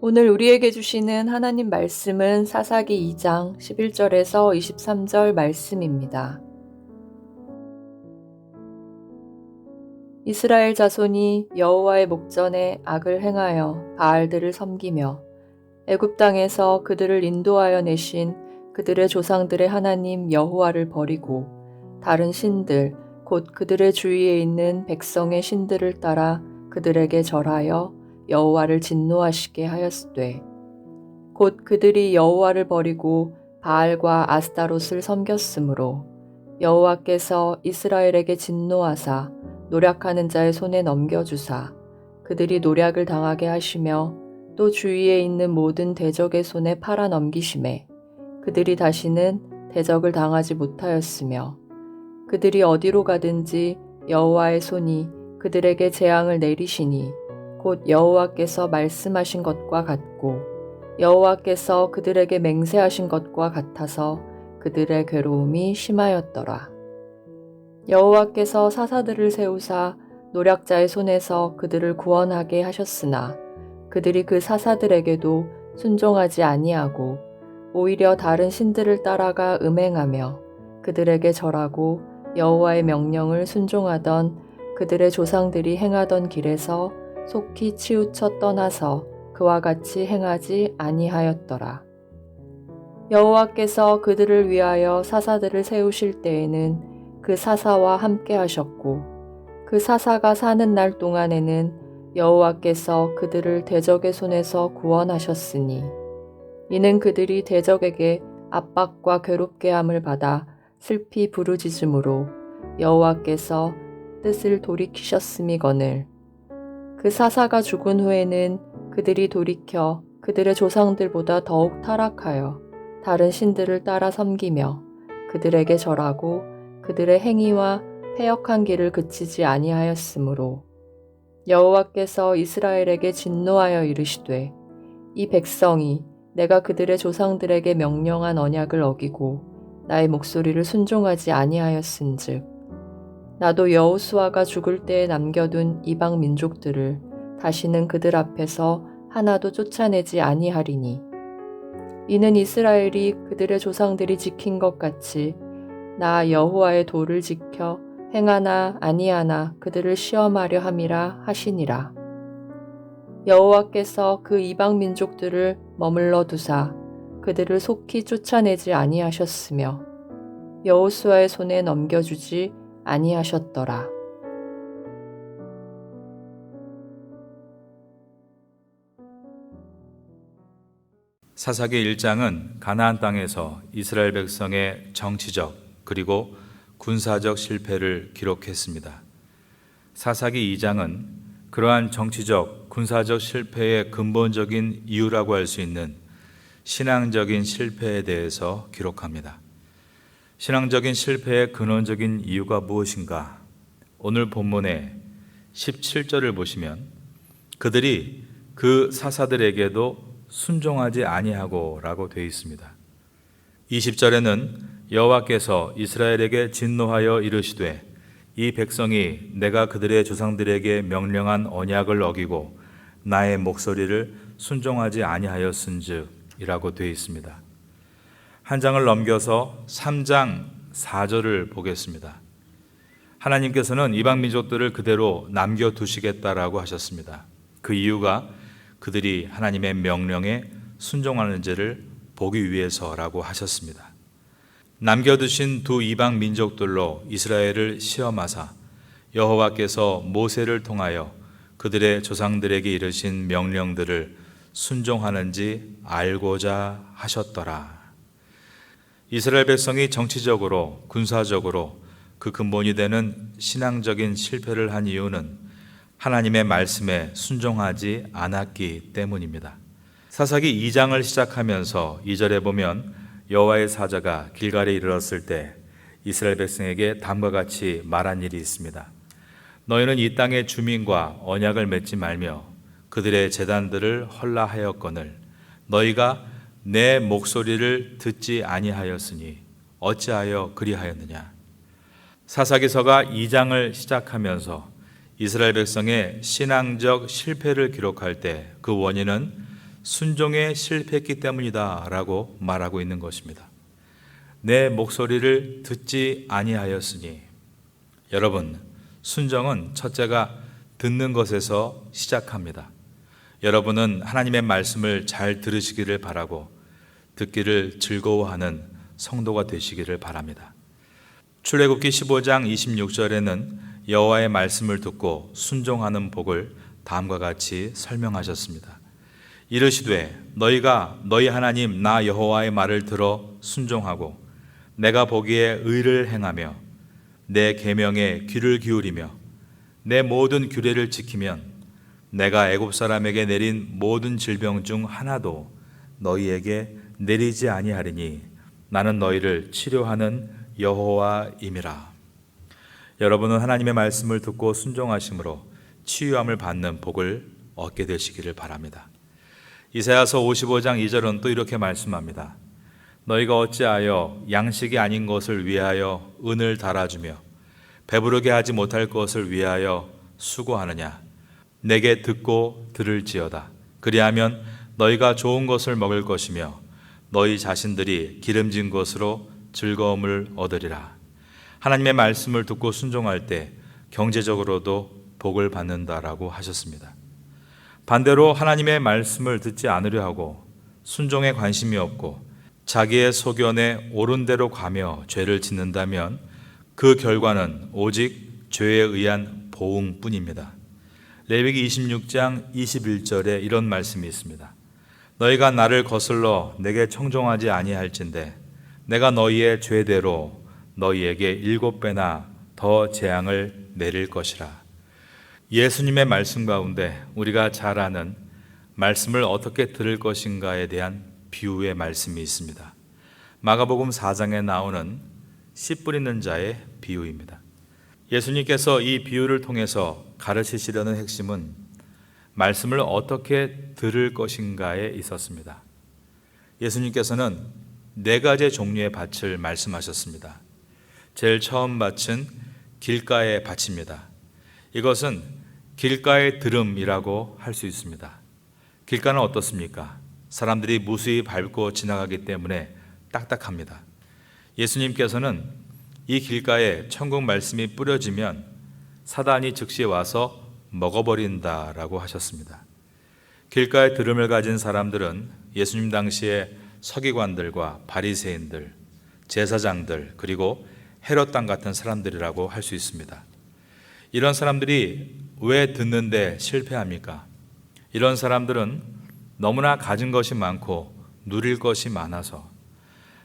오늘 우리에게 주시는 하나님 말씀은 사사기 2장 11절에서 23절 말씀입니다. 이스라엘 자손이 여호와의 목전에 악을 행하여 바알들을 섬기며 애굽 땅에서 그들을 인도하여 내신 그들의 조상들의 하나님 여호와를 버리고 다른 신들 곧 그들의 주위에 있는 백성의 신들을 따라 그들에게 절하여 여호와를 진노하시게 하였으되 곧 그들이 여호와를 버리고 바알과 아스타롯을 섬겼으므로 여호와께서 이스라엘에게 진노하사 노략하는 자의 손에 넘겨주사 그들이 노략을 당하게 하시며 또 주위에 있는 모든 대적의 손에 팔아 넘기심에 그들이 다시는 대적을 당하지 못하였으며 그들이 어디로 가든지 여호와의 손이 그들에게 재앙을 내리시니 곧 여호와께서 말씀하신 것과 같고 여호와께서 그들에게 맹세하신 것과 같아서 그들의 괴로움이 심하였더라. 여호와께서 사사들을 세우사 노략자의 손에서 그들을 구원하게 하셨으나 그들이 그 사사들에게도 순종하지 아니하고 오히려 다른 신들을 따라가 음행하며 그들에게 절하고 여호와의 명령을 순종하던 그들의 조상들이 행하던 길에서 속히 치우쳐 떠나서 그와 같이 행하지 아니하였더라. 여호와께서 그들을 위하여 사사들을 세우실 때에는 그 사사와 함께 하셨고 그 사사가 사는 날 동안에는 여호와께서 그들을 대적의 손에서 구원하셨으니 이는 그들이 대적에게 압박과 괴롭게 함을 받아 슬피 부르짖음으로 여호와께서 뜻을 돌이키셨음이거늘 그 사사가 죽은 후에는 그들이 돌이켜 그들의 조상들보다 더욱 타락하여 다른 신들을 따라 섬기며 그들에게 절하고 그들의 행위와 패역한 길을 그치지 아니하였으므로 여호와께서 이스라엘에게 진노하여 이르시되 이 백성이 내가 그들의 조상들에게 명령한 언약을 어기고 나의 목소리를 순종하지 아니하였은즉 나도 여호수아가 죽을 때에 남겨둔 이방 민족들을 다시는 그들 앞에서 하나도 쫓아내지 아니하리니 이는 이스라엘이 그들의 조상들이 지킨 것 같이 나 여호와의 도를 지켜 행하나 아니하나 그들을 시험하려 함이라 하시니라. 여호와께서 그 이방 민족들을 머물러 두사 그들을 속히 쫓아내지 아니하셨으며 여호수아의 손에 넘겨주지 아니하셨더라. 사사기 1장은 가나안 땅에서 이스라엘 백성의 정치적 그리고 군사적 실패를 기록했습니다. 사사기 2장은 그러한 정치적 군사적 실패의 근본적인 이유라고 할 수 있는 신앙적인 실패에 대해서 기록합니다. 신앙적인 실패의 근원적인 이유가 무엇인가? 오늘 본문의 17절을 보시면 그들이 그 사사들에게도 순종하지 아니하고라고 되어 있습니다. 20절에는 여호와께서 이스라엘에게 진노하여 이르시되 이 백성이 내가 그들의 조상들에게 명령한 언약을 어기고 나의 목소리를 순종하지 아니하였은즉이라고 되어 있습니다. 한 장을 넘겨서 3장 4절을 보겠습니다. 하나님께서는 이방 민족들을 그대로 남겨 두시겠다라고 하셨습니다. 그 이유가 그들이 하나님의 명령에 순종하는지를 보기 위해서라고 하셨습니다. 남겨두신 두 이방 민족들로 이스라엘을 시험하사 여호와께서 모세를 통하여 그들의 조상들에게 이르신 명령들을 순종하는지 알고자 하셨더라. 이스라엘 백성이 정치적으로 군사적으로 그 근본이 되는 신앙적인 실패를 한 이유는 하나님의 말씀에 순종하지 않았기 때문입니다. 사사기 2장을 시작하면서 2절에 보면 여호와의 사자가 길갈에 이르렀을 때 이스라엘 백성에게 다음과 같이 말한 일이 있습니다. 너희는 이 땅의 주민과 언약을 맺지 말며 그들의 재단들을 헐라하였거늘 너희가 내 목소리를 듣지 아니하였으니 어찌하여 그리하였느냐 사사기서가 2장을 시작하면서 이스라엘 백성의 신앙적 실패를 기록할 때 그 원인은 순종에 실패했기 때문이다라고 말하고 있는 것입니다. 내 목소리를 듣지 아니하였으니 여러분 순종은 첫째가 듣는 것에서 시작합니다. 여러분은 하나님의 말씀을 잘 들으시기를 바라고 듣기를 즐거워하는 성도가 되시기를 바랍니다. 출애굽기 15장 26절에는 여호와의 말씀을 듣고 순종하는 복을 다음과 같이 설명하셨습니다. 이르시되 너희가 너희 하나님 나 여호와의 말을 들어 순종하고 내가 보기에 의를 행하며 내 계명에 귀를 기울이며 내 모든 규례를 지키면 내가 애굽 사람에게 내린 모든 질병 중 하나도 너희에게 내리지 아니하리니 나는 너희를 치료하는 여호와임이라. 여러분은 하나님의 말씀을 듣고 순종하심으로 치유함을 받는 복을 얻게 되시기를 바랍니다. 이사야서 55장 2절은 또 이렇게 말씀합니다. 너희가 어찌하여 양식이 아닌 것을 위하여 은을 달아주며 배부르게 하지 못할 것을 위하여 수고하느냐 내게 듣고 들을지어다 그리하면 너희가 좋은 것을 먹을 것이며 너희 자신들이 기름진 것으로 즐거움을 얻으리라 하나님의 말씀을 듣고 순종할 때 경제적으로도 복을 받는다라고 하셨습니다. 반대로 하나님의 말씀을 듣지 않으려 하고 순종에 관심이 없고 자기의 소견에 옳은 대로 가며 죄를 짓는다면 그 결과는 오직 죄에 의한 보응뿐입니다. 레위기 26장 21절에 이런 말씀이 있습니다. 너희가 나를 거슬러 내게 청종하지 아니할진대 내가 너희의 죄대로 너희에게 일곱 배나 더 재앙을 내릴 것이라. 예수님의 말씀 가운데 우리가 잘 아는 말씀을 어떻게 들을 것인가에 대한 비유의 말씀이 있습니다. 마가복음 4장에 나오는 씨 뿌리는 자의 비유입니다. 예수님께서 이 비유를 통해서 가르치시려는 핵심은 말씀을 어떻게 들을 것인가에 있었습니다. 예수님께서는 네 가지 종류의 밭을 말씀하셨습니다. 제일 처음 밭은 길가의 밭입니다. 이것은 길가의 들음이라고 할 수 있습니다. 길가는 어떻습니까? 사람들이 무수히 밟고 지나가기 때문에 딱딱합니다. 예수님께서는 이 길가에 천국 말씀이 뿌려지면 사단이 즉시 와서 먹어버린다라고 하셨습니다. 길가에 들음을 가진 사람들은 예수님 당시에 서기관들과 바리새인들, 제사장들 그리고 헤롯 땅 같은 사람들이라고 할 수 있습니다. 이런 사람들이 왜 듣는데 실패합니까? 이런 사람들은 너무나 가진 것이 많고 누릴 것이 많아서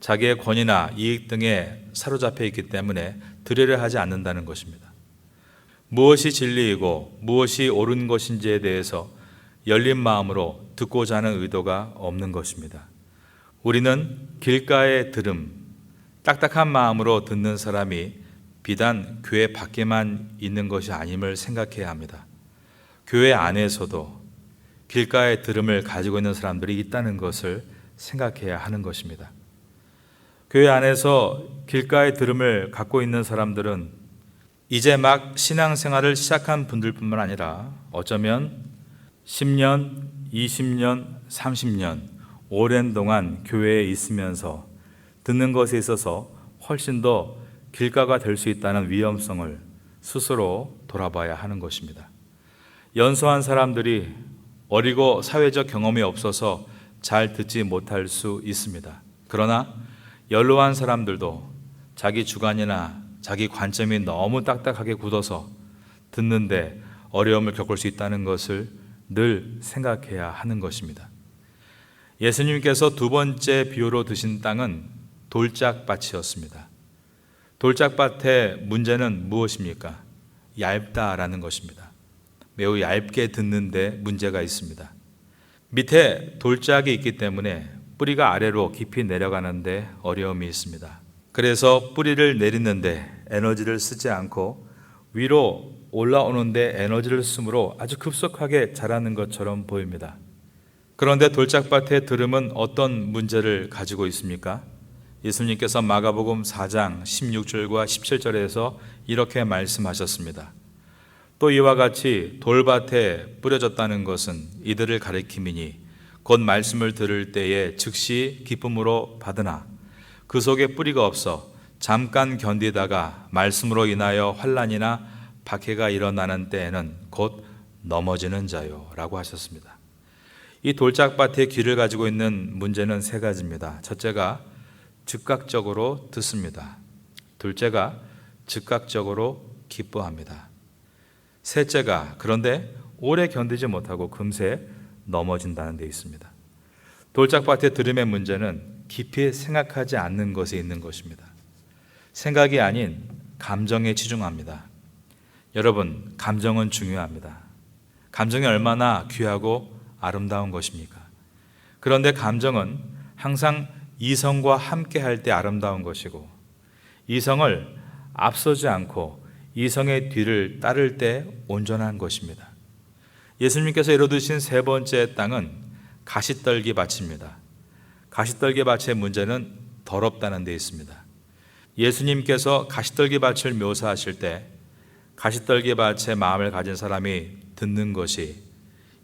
자기의 권위나 이익 등에 사로잡혀 있기 때문에 들으려 하지 않는다는 것입니다. 무엇이 진리이고 무엇이 옳은 것인지에 대해서 열린 마음으로 듣고자 하는 의도가 없는 것입니다. 우리는 길가에 들음, 딱딱한 마음으로 듣는 사람이 비단 교회 밖에만 있는 것이 아님을 생각해야 합니다. 교회 안에서도 길가에 들음을 가지고 있는 사람들이 있다는 것을 생각해야 하는 것입니다. 교회 안에서 길가에 들음을 갖고 있는 사람들은 이제 막 신앙생활을 시작한 분들뿐만 아니라 어쩌면 10년, 20년, 30년 오랜 동안 교회에 있으면서 듣는 것에 있어서 훨씬 더 길가가 될 수 있다는 위험성을 스스로 돌아봐야 하는 것입니다. 연소한 사람들이 어리고 사회적 경험이 없어서 잘 듣지 못할 수 있습니다. 그러나 연로한 사람들도 자기 주관이나 자기 관점이 너무 딱딱하게 굳어서 듣는데 어려움을 겪을 수 있다는 것을 늘 생각해야 하는 것입니다. 예수님께서 두 번째 비유로 드신 땅은 돌짝밭이었습니다. 돌짝밭의 문제는 무엇입니까? 얇다라는 것입니다. 매우 얇게 듣는데 문제가 있습니다. 밑에 돌짝이 있기 때문에 뿌리가 아래로 깊이 내려가는데 어려움이 있습니다. 그래서 뿌리를 내리는데 에너지를 쓰지 않고 위로 올라오는데 에너지를 쓰므로 아주 급속하게 자라는 것처럼 보입니다. 그런데 돌짝밭의 들음은 어떤 문제를 가지고 있습니까? 예수님께서 마가복음 4장 16절과 17절에서 이렇게 말씀하셨습니다. 또 이와 같이 돌밭에 뿌려졌다는 것은 이들을 가리킴이니 곧 말씀을 들을 때에 즉시 기쁨으로 받으나 그 속에 뿌리가 없어 잠깐 견디다가 말씀으로 인하여 환란이나 박해가 일어나는 때에는 곧 넘어지는 자요라고 하셨습니다. 이 돌짝밭의 귀를 가지고 있는 문제는 세 가지입니다. 첫째가 즉각적으로 듣습니다. 둘째가 즉각적으로 기뻐합니다. 셋째가 그런데 오래 견디지 못하고 금세 넘어진다는 데 있습니다. 돌짝밭의 들음의 문제는 깊이 생각하지 않는 것에 있는 것입니다. 생각이 아닌 감정에 치중합니다. 여러분, 감정은 중요합니다. 감정이 얼마나 귀하고 아름다운 것입니까? 그런데 감정은 항상 이성과 함께 할 때 아름다운 것이고 이성을 앞서지 않고 이성의 뒤를 따를 때 온전한 것입니다. 예수님께서 이뤄두신 세 번째 땅은 가시떨기 밭입니다. 가시떨기 밭의 문제는 더럽다는 데 있습니다. 예수님께서 가시떨기 밭을 묘사하실 때 가시떨기 밭의 마음을 가진 사람이 듣는 것이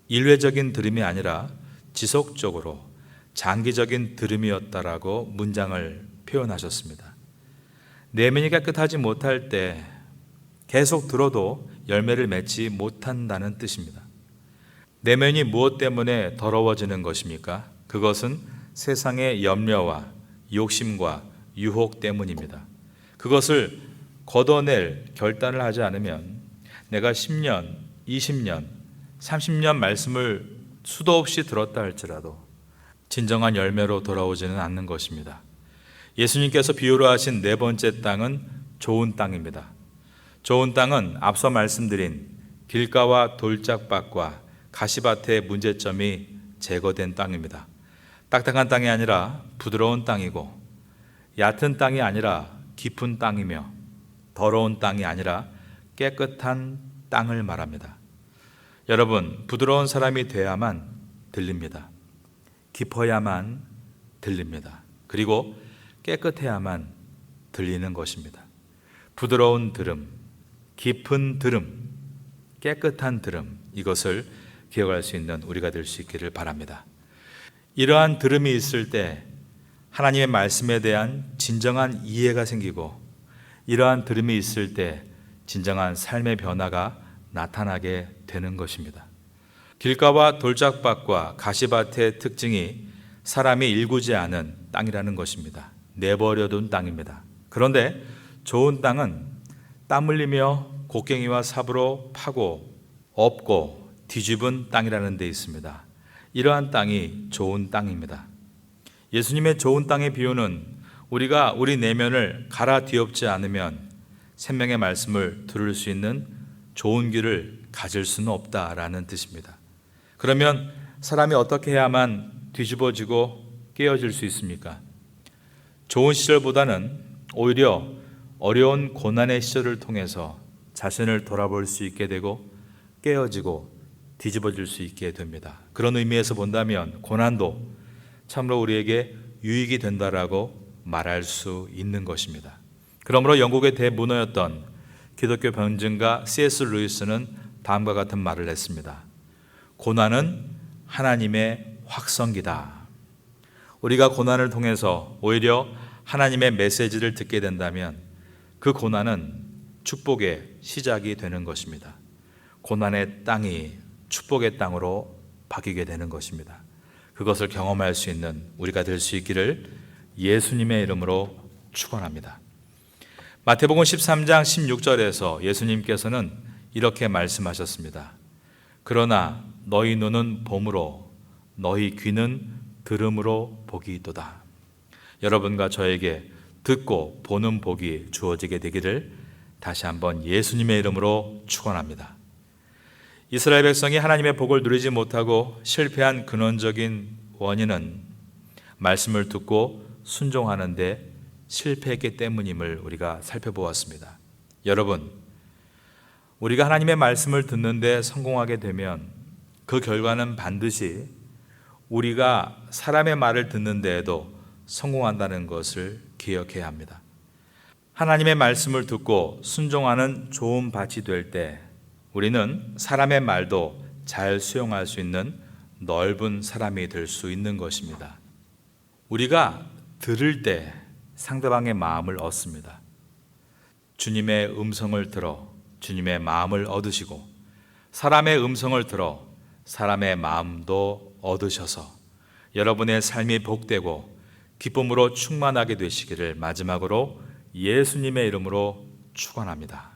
일회적인 들음이 아니라 지속적으로 장기적인 들음이었다라고 문장을 표현하셨습니다. 내면이 깨끗하지 못할 때 계속 들어도 열매를 맺지 못한다는 뜻입니다. 내면이 무엇 때문에 더러워지는 것입니까? 그것은 세상의 염려와 욕심과 유혹 때문입니다. 그것을 걷어낼 결단을 하지 않으면 내가 10년, 20년, 30년 말씀을 수도 없이 들었다 할지라도 진정한 열매로 돌아오지는 않는 것입니다. 예수님께서 비유로 하신 네 번째 땅은 좋은 땅입니다. 좋은 땅은 앞서 말씀드린 길가와 돌짝밭과 가시밭의 문제점이 제거된 땅입니다. 딱딱한 땅이 아니라 부드러운 땅이고 얕은 땅이 아니라 깊은 땅이며 더러운 땅이 아니라 깨끗한 땅을 말합니다. 여러분, 부드러운 사람이 돼야만 들립니다. 깊어야만 들립니다. 그리고 깨끗해야만 들리는 것입니다. 부드러운 들음, 깊은 들음, 깨끗한 들음, 이것을 기억할 수 있는 우리가 될 수 있기를 바랍니다. 이러한 들음이 있을 때 하나님의 말씀에 대한 진정한 이해가 생기고 이러한 들음이 있을 때 진정한 삶의 변화가 나타나게 되는 것입니다. 길가와 돌짝밭과 가시밭의 특징이 사람이 일구지 않은 땅이라는 것입니다. 내버려둔 땅입니다. 그런데 좋은 땅은 땀 흘리며 곡괭이와 삽으로 파고 엎고 뒤집은 땅이라는 데 있습니다. 이러한 땅이 좋은 땅입니다. 예수님의 좋은 땅의 비유는 우리가 우리 내면을 갈아 뒤엎지 않으면 생명의 말씀을 들을 수 있는 좋은 귀를 가질 수는 없다라는 뜻입니다. 그러면 사람이 어떻게 해야만 뒤집어지고 깨어질 수 있습니까? 좋은 시절보다는 오히려 어려운 고난의 시절을 통해서 자신을 돌아볼 수 있게 되고 깨어지고 뒤집어질 수 있게 됩니다. 그런 의미에서 본다면 고난도 참으로 우리에게 유익이 된다라고 말할 수 있는 것입니다. 그러므로 영국의 대문호였던 기독교 변증가 C.S. 루이스는 다음과 같은 말을 했습니다. 고난은 하나님의 확성기다. 우리가 고난을 통해서 오히려 하나님의 메시지를 듣게 된다면 그 고난은 축복의 시작이 되는 것입니다. 고난의 땅이 축복의 땅으로 바뀌게 되는 것입니다. 그것을 경험할 수 있는 우리가 될 수 있기를 예수님의 이름으로 축원합니다. 마태복음 13장 16절에서 예수님께서는 이렇게 말씀하셨습니다. 그러나 너희 눈은 봄으로 너희 귀는 들음으로 복이 있도다. 여러분과 저에게 듣고 보는 복이 주어지게 되기를 다시 한번 예수님의 이름으로 축원합니다. 이스라엘 백성이 하나님의 복을 누리지 못하고 실패한 근원적인 원인은 말씀을 듣고 순종하는데 실패했기 때문임을 우리가 살펴보았습니다. 여러분, 우리가 하나님의 말씀을 듣는데 성공하게 되면 그 결과는 반드시 우리가 사람의 말을 듣는 데에도 성공한다는 것을 기억해야 합니다. 하나님의 말씀을 듣고 순종하는 좋은 밭이 될 때 우리는 사람의 말도 잘 수용할 수 있는 넓은 사람이 될 수 있는 것입니다. 우리가 들을 때 상대방의 마음을 얻습니다. 주님의 음성을 들어 주님의 마음을 얻으시고 사람의 음성을 들어 사람의 마음도 얻으셔서 여러분의 삶이 복되고 기쁨으로 충만하게 되시기를 마지막으로 예수님의 이름으로 축원합니다.